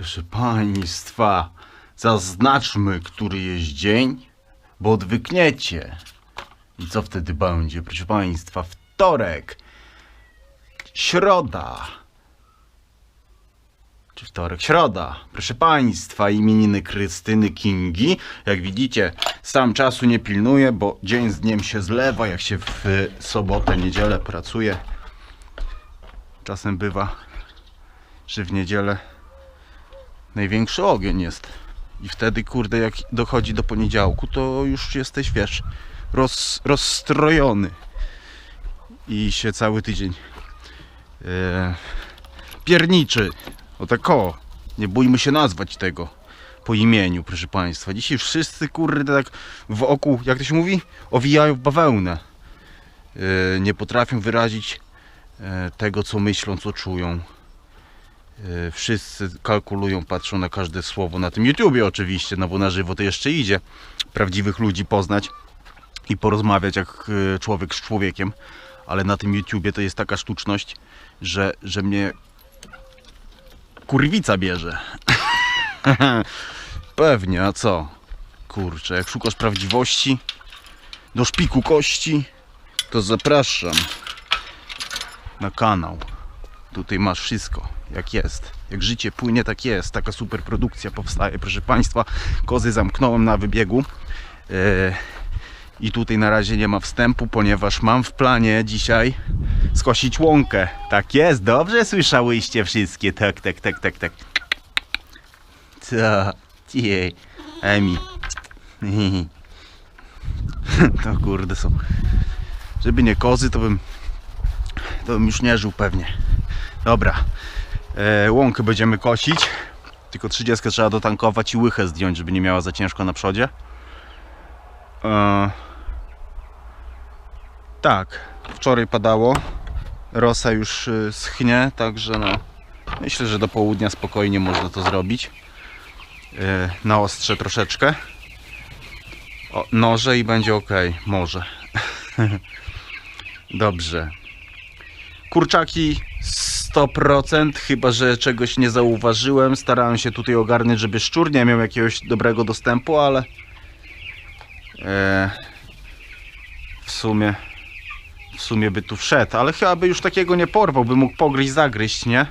Proszę Państwa, zaznaczmy, który jest dzień, bo odwykniecie. I co wtedy będzie, proszę Państwa? Wtorek, środa. Czy wtorek, środa. Proszę Państwa, imieniny Krystyny Kingi. Jak widzicie, sam czasu nie pilnuję, bo dzień z dniem się zlewa, jak się w sobotę, niedzielę pracuje. Czasem bywa, że w niedzielę największy ogień jest. I wtedy, kurde, jak dochodzi do poniedziałku, to już jesteś, wiesz, roz, rozstrojony. I się cały tydzień e, pierniczy. O tak o, nie bójmy się nazwać tego po imieniu, proszę Państwa. Dzisiaj wszyscy, kurde, tak wokół, jak to się mówi, owijają bawełnę. E, nie potrafią wyrazić e, tego, co myślą, co czują. E, Wszyscy kalkulują, patrzą na każde słowo na tym YouTubie oczywiście, no bo na żywo to jeszcze idzie prawdziwych ludzi poznać i porozmawiać jak e, człowiek z człowiekiem, ale na tym YouTubie to jest taka sztuczność, że, że mnie kurwica bierze. Pewnie, a co? Kurczę, jak szukasz prawdziwości do szpiku kości, to zapraszam na kanał. Tutaj masz wszystko, jak jest. Jak życie płynie, tak jest. Taka super produkcja powstaje, proszę Państwa. Kozy zamknąłem na wybiegu. E, I tutaj na razie nie ma wstępu, ponieważ mam w planie dzisiaj skosić łąkę. Tak jest, dobrze słyszałyście wszystkie. Tak, tak, tak, tak, tak. Co? Jej, Emi. To kurde są. Żeby nie kozy, to bym to bym już nie żył pewnie. Dobra, e, łąkę będziemy kosić. Tylko 30 trzeba dotankować i łychę zdjąć, żeby nie miała za ciężko na przodzie. E, tak, wczoraj padało. Rosa już y, schnie, także no, myślę, że do południa spokojnie można to zrobić. E, na ostrze troszeczkę. O, noże i będzie ok, może. Dobrze. Kurczaki 100%, chyba że czegoś nie zauważyłem. Starałem się tutaj ogarnąć, żeby szczur nie miał jakiegoś dobrego dostępu, ale e, w sumie w sumie by tu wszedł, ale chyba by już takiego nie porwał, by mógł pogryźć, zagryźć, nie?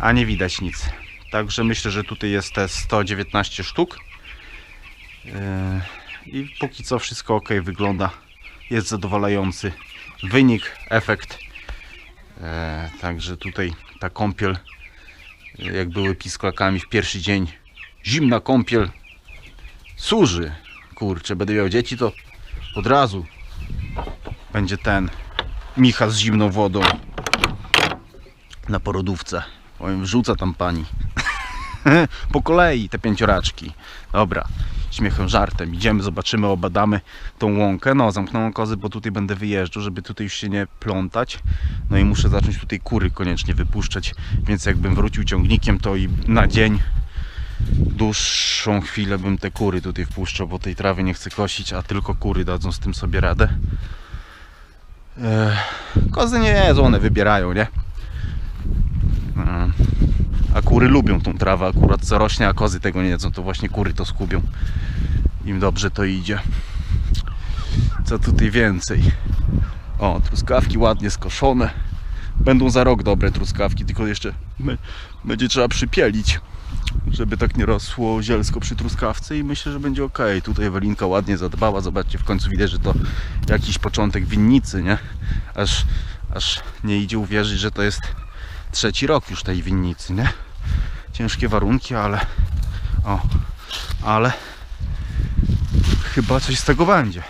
A nie widać nic. Także myślę, że tutaj jest te 119 sztuk. E, I póki co wszystko ok wygląda. Jest zadowalający wynik, efekt. E, także tutaj ta kąpiel, jak były pisklakami w pierwszy dzień, zimna kąpiel służy. Kurczę, będę miał dzieci, to od razu będzie ten Micha z zimną wodą na porodówce. Powiem, wrzuca tam pani. po kolei te pięcioraczki. Dobra, śmiechem, żartem. Idziemy, zobaczymy, obadamy tą łąkę. No, zamknąłem kozy, bo tutaj będę wyjeżdżał, żeby tutaj już się nie plątać. No i muszę zacząć tutaj kury koniecznie wypuszczać, więc jakbym wrócił ciągnikiem, to i na dzień dłuższą chwilę bym te kury tutaj wpuszczał, bo tej trawy nie chcę kosić, a tylko kury dadzą z tym sobie radę. Eee, kozy nie jedzą, one wybierają, nie? A kury lubią tą trawę akurat co rośnie, a kozy tego nie jedzą, to właśnie kury to skubią. Im dobrze to idzie. Co tutaj więcej? O, truskawki ładnie skoszone. Będą za rok dobre truskawki, tylko jeszcze będzie trzeba przypielić, żeby tak nie rosło zielsko przy truskawce i myślę, że będzie ok. Tutaj Ewelinka ładnie zadbała, zobaczcie, w końcu widać, że to jakiś początek winnicy, nie? Aż, aż nie idzie uwierzyć, że to jest trzeci rok już tej winnicy, nie? Ciężkie warunki, ale o, ale chyba coś z tego będzie.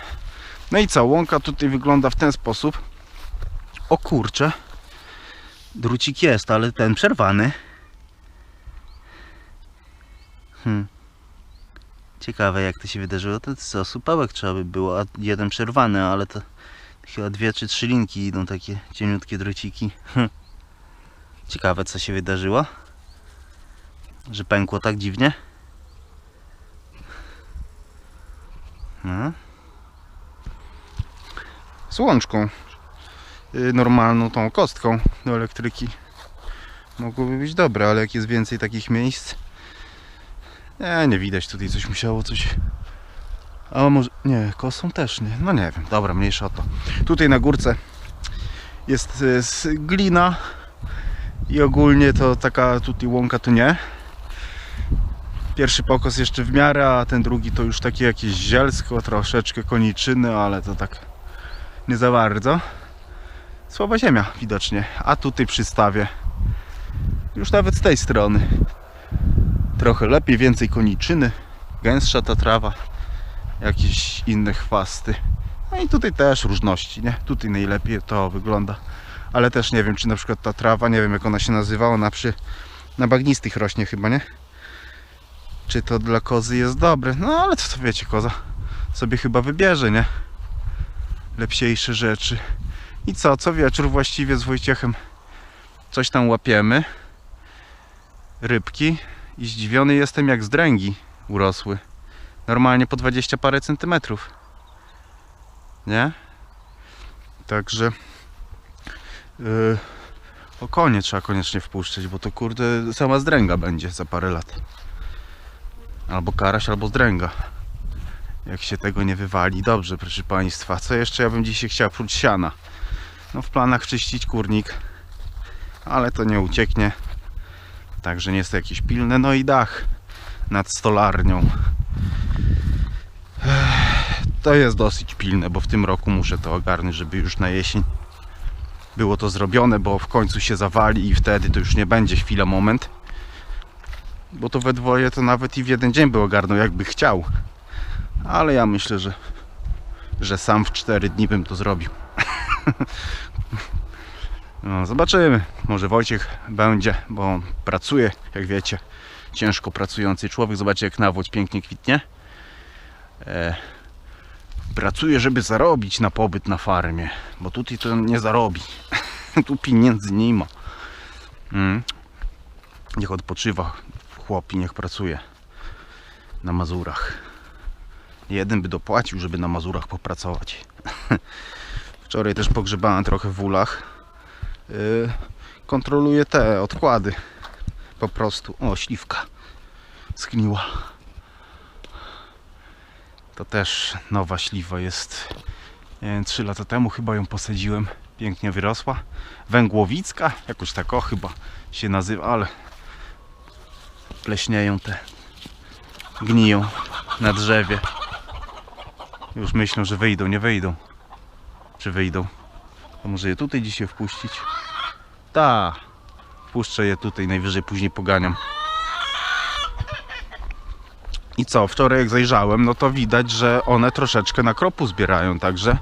No i co, łąka tutaj wygląda w ten sposób. O kurcze, drucik jest, ale ten przerwany. Hmm. Ciekawe jak to się wydarzyło. To co, supełek trzeba by było, a jeden przerwany, ale to chyba dwie czy trzy linki idą takie cieniutkie druciki. Hm. Ciekawe co się wydarzyło. Że pękło tak dziwnie. No. Z łączką. y, Normalną tą kostką do elektryki. Mogłoby być dobre, ale jak jest więcej takich miejsc, Nie, nie widać tutaj coś musiało coś. A może. Nie, kosą też nie. No nie wiem, dobra, mniejsza o to. Tutaj na górce jest y, glina i ogólnie to taka tutaj łąka to nie. Pierwszy pokos jeszcze w miarę, a ten drugi to już takie jakieś zielsko, troszeczkę koniczyny, ale to tak nie za bardzo. Słaba ziemia widocznie, a tutaj przy stawie już nawet z tej strony trochę lepiej, więcej koniczyny, gęstsza ta trawa, jakieś inne chwasty. No i tutaj też różności, nie? Tutaj najlepiej to wygląda. Ale też nie wiem, czy na przykład ta trawa, nie wiem jak ona się nazywa, ona przy na bagnistych rośnie chyba, nie? Czy to dla kozy jest dobre? No ale co to wiecie, koza sobie chyba wybierze, nie? Lepsiejsze rzeczy. I co, co wieczór właściwie z Wojciechem coś tam łapiemy. Rybki. I zdziwiony jestem jak z dręgi urosły. Normalnie po 20 parę centymetrów. Nie? Także yy, o konie trzeba koniecznie wpuszczać, bo to kurde sama zdręga będzie za parę lat. Albo karaś, albo zdręga. Jak się tego nie wywali. Dobrze, proszę Państwa. Co jeszcze ja bym dzisiaj chciał prócz siana? No w planach czyścić kurnik. Ale to nie ucieknie. Także nie jest to jakieś pilne. No i dach nad stolarnią. To jest dosyć pilne, bo w tym roku muszę to ogarnąć, żeby już na jesień było to zrobione, bo w końcu się zawali i wtedy to już nie będzie chwila, moment. Bo to we dwoje to nawet i w jeden dzień by ogarnął, jakby chciał. Ale ja myślę, że, że sam w 4 dni bym to zrobił. No, zobaczymy. Może Wojciech będzie, bo on pracuje, jak wiecie. Ciężko pracujący człowiek. Zobaczcie, jak nawódź pięknie kwitnie. E, pracuje, żeby zarobić na pobyt na farmie, bo tutaj to nie zarobi. tu pieniędzy nie ma. Mm. Niech odpoczywa chłop i niech pracuje na Mazurach. Jeden by dopłacił, żeby na Mazurach popracować. Wczoraj też pogrzebałem trochę w ulach. Yy, kontroluję te odkłady. Po prostu. O, śliwka zgniła. To też nowa śliwa jest. Wiem, 3 lata temu chyba ją posadziłem. Pięknie wyrosła. Węgłowicka, jakoś tak o chyba się nazywa, ale pleśnieją te. Gniją na drzewie. Już myślą, że wyjdą, nie wyjdą. Czy wyjdą? To może je tutaj dzisiaj wpuścić? Ta. Wpuszczę je tutaj, najwyżej później poganiam. I co, wczoraj jak zajrzałem, no to widać, że one troszeczkę na kropu zbierają, także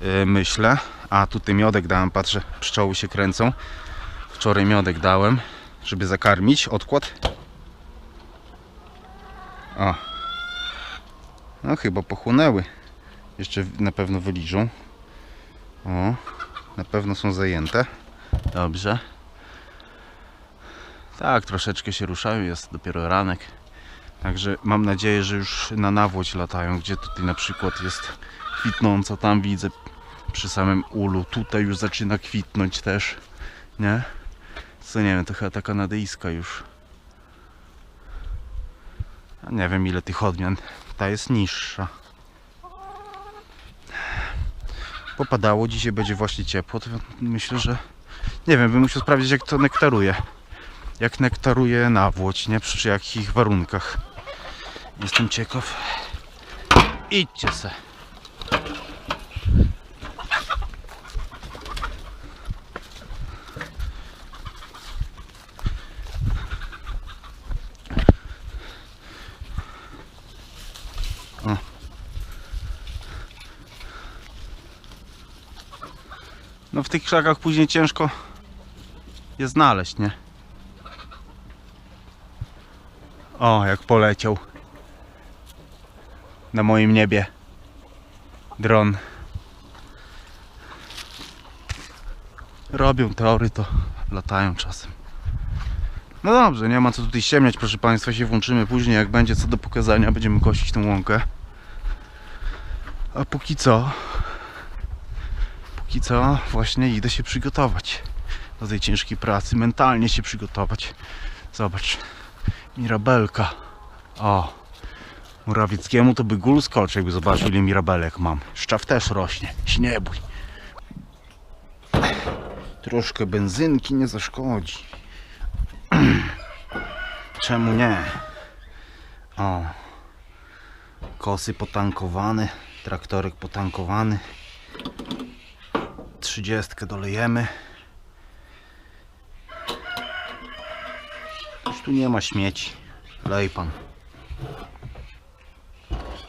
yy, myślę. A tutaj miodek dałem, patrzę, pszczoły się kręcą. Wczoraj miodek dałem, żeby zakarmić. Odkład. O. No chyba pochłonęły. Jeszcze na pewno wyliżą. O. Na pewno są zajęte. Dobrze. Tak, troszeczkę się ruszają, jest dopiero ranek. Także mam nadzieję, że już na nawłoć latają, gdzie tutaj na przykład jest kwitnąco, tam widzę przy samym ulu. Tutaj już zaczyna kwitnąć też, nie? Co nie wiem, to chyba ta kanadyjska już. Nie wiem ile tych odmian. Ta jest niższa. Popadało, dzisiaj będzie właśnie ciepło, myślę, że nie wiem, bym musiał sprawdzić jak to nektaruje. Jak nektaruje nawłoć, nie? Przy jakich warunkach. Jestem ciekaw. Idźcie se. No w tych krzakach później ciężko je znaleźć, nie? O, jak poleciał na moim niebie dron. Robią teory, to latają czasem. No dobrze, nie ma co tutaj ściemniać, proszę Państwa, się włączymy później, jak będzie co do pokazania, będziemy kosić tą łąkę. A póki co, póki co właśnie idę się przygotować do tej ciężkiej pracy, mentalnie się przygotować. Zobacz, mirabelka O, Morawieckiemu to by gul skoczył, jakby zobaczył ile mirabelek mam. Szczaw też rośnie, się. Troszkę benzynki nie zaszkodzi. Czemu nie? O, kosy potankowane, traktorek potankowany. Trzydziestkę dolejemy. Już tu nie ma śmieci. Lej pan.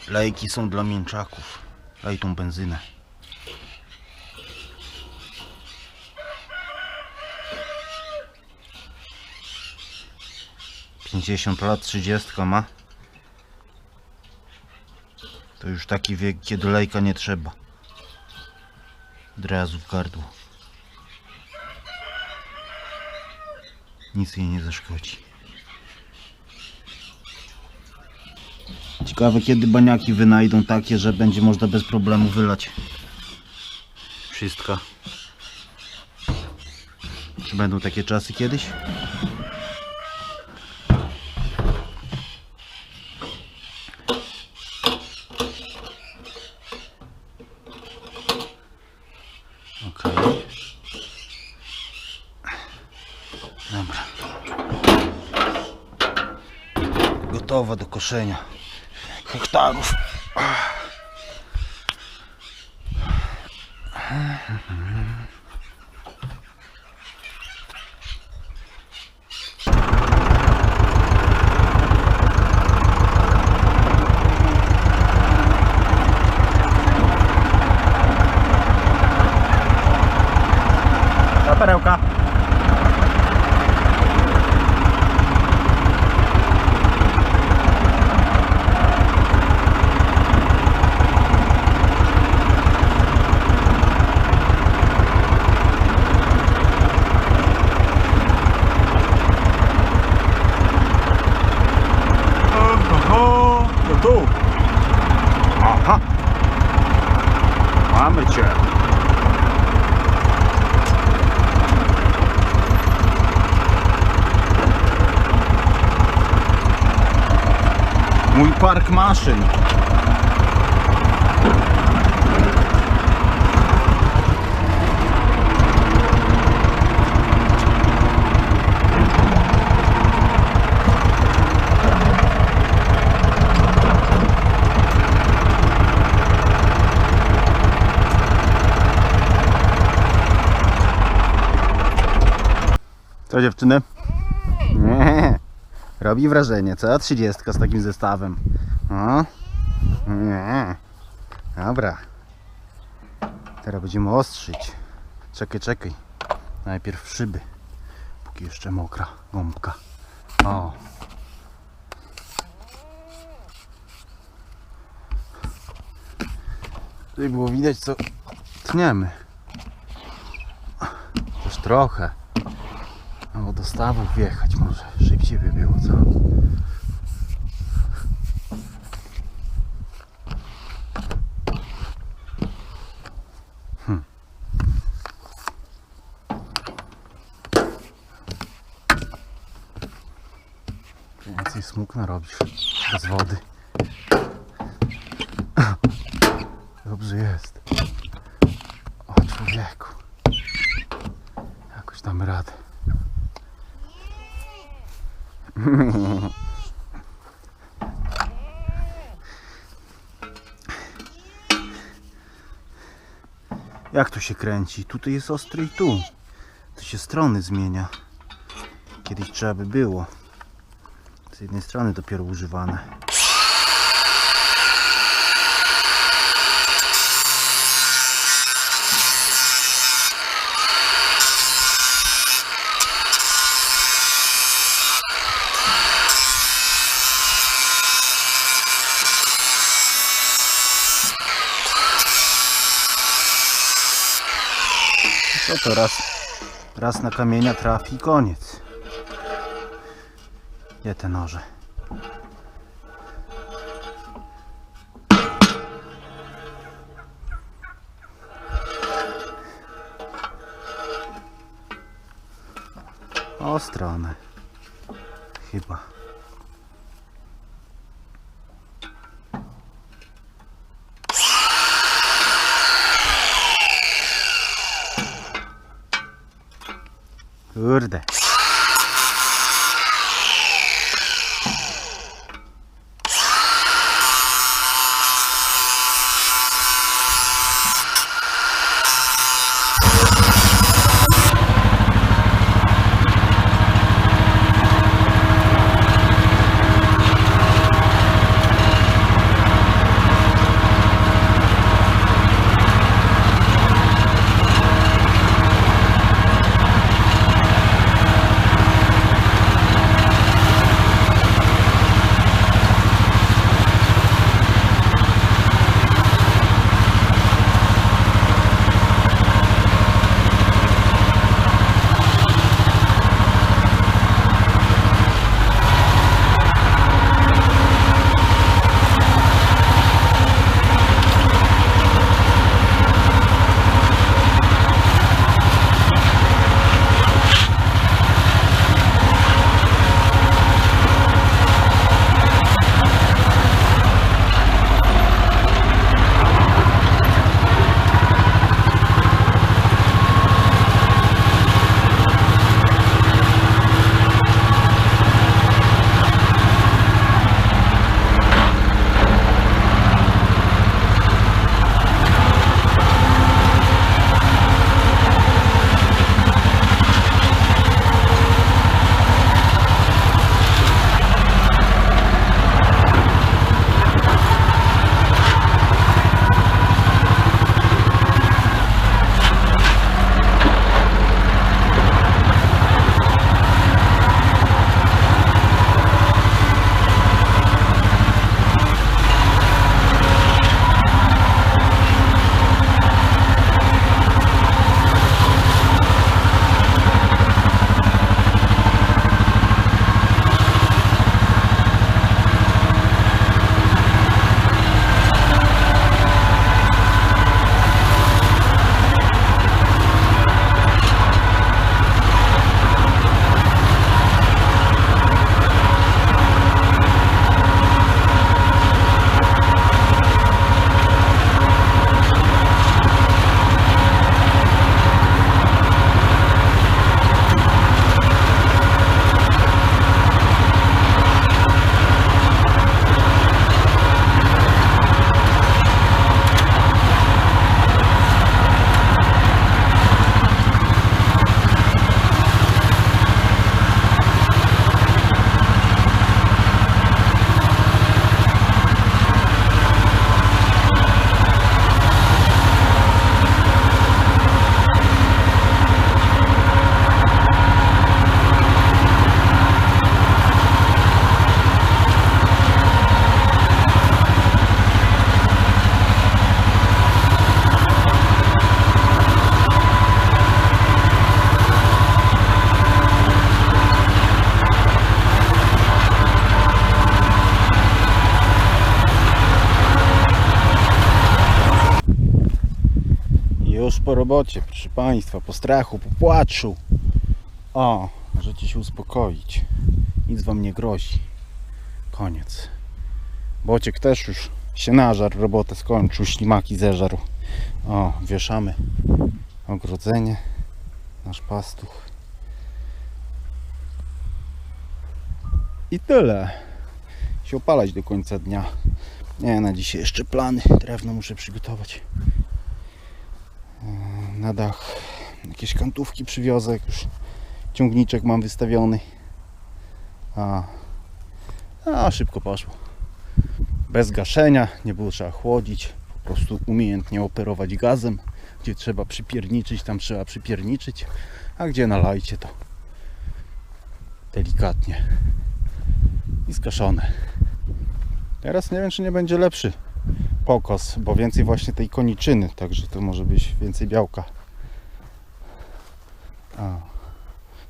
Lejki są dla mięczaków. Lej tą benzynę. Pięćdziesiąt lat, trzydziestka ma. To już taki wiek, kiedy lejka nie trzeba. Od razu w gardło. Nic jej nie zaszkodzi. Ciekawe kiedy baniaki wynajdą takie, że będzie można bez problemu wylać wszystko. Czy będą takie czasy kiedyś? Dobra. Gotowa do koszenia hektarów. Ta maszyn. Co dziewczyny? Nie. Robi wrażenie, co? 30 z takim zestawem. O? Nie. Dobra. Teraz będziemy ostrzyć. Czekaj, czekaj. Najpierw szyby. Póki jeszcze mokra gąbka. O. Tutaj było widać co tniemy. Już trochę. Albo do stawów wjechać może. Szybciej by było, co? Więcej smug narobisz. Bez wody. Dobrze jest. O człowieku. Jakoś damy radę. Jak tu się kręci? Tutaj jest ostry i tu. To się strony zmienia. Kiedyś trzeba by było. Z jednej strony dopiero używane. Co to raz, raz na kamienia trafi koniec. Gdzie te noże? Ostro one. Chyba. Kurde. Po robocie, proszę Państwa, po strachu, po płaczu. O, możecie się uspokoić. Nic Wam nie grozi. Koniec. Bociek też już się nażarł, robotę skończył, ślimaki zeżarł. O, wieszamy ogrodzenie, nasz pastuch. I tyle. Się opalać do końca dnia. Nie, na dzisiaj jeszcze plany. Drewno muszę przygotować na dach jakieś kantówki przywiozę, już ciągniczek mam wystawiony. A, a szybko poszło. Bez gaszenia, nie było trzeba chłodzić, po prostu umiejętnie operować gazem. Gdzie trzeba przypierniczyć, tam trzeba przypierniczyć, a gdzie nalajcie to delikatnie i zgaszone. Teraz nie wiem, czy nie będzie lepszy pokos, bo więcej właśnie tej koniczyny, także to może być więcej białka.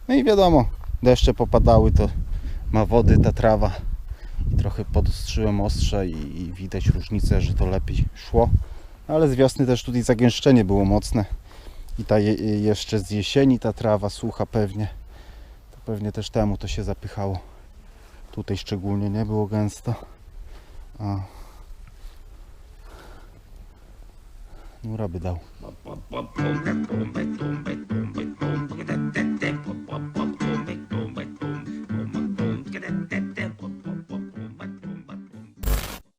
No i wiadomo, deszcze popadały, to ma wody ta trawa i trochę podostrzyłem ostrze i, i widać różnicę, że to lepiej szło. Ale z wiosny też tutaj zagęszczenie było mocne i ta je, jeszcze z jesieni ta trawa sucha pewnie, to pewnie też temu to się zapychało. Tutaj szczególnie nie było gęsto. Mura by dał.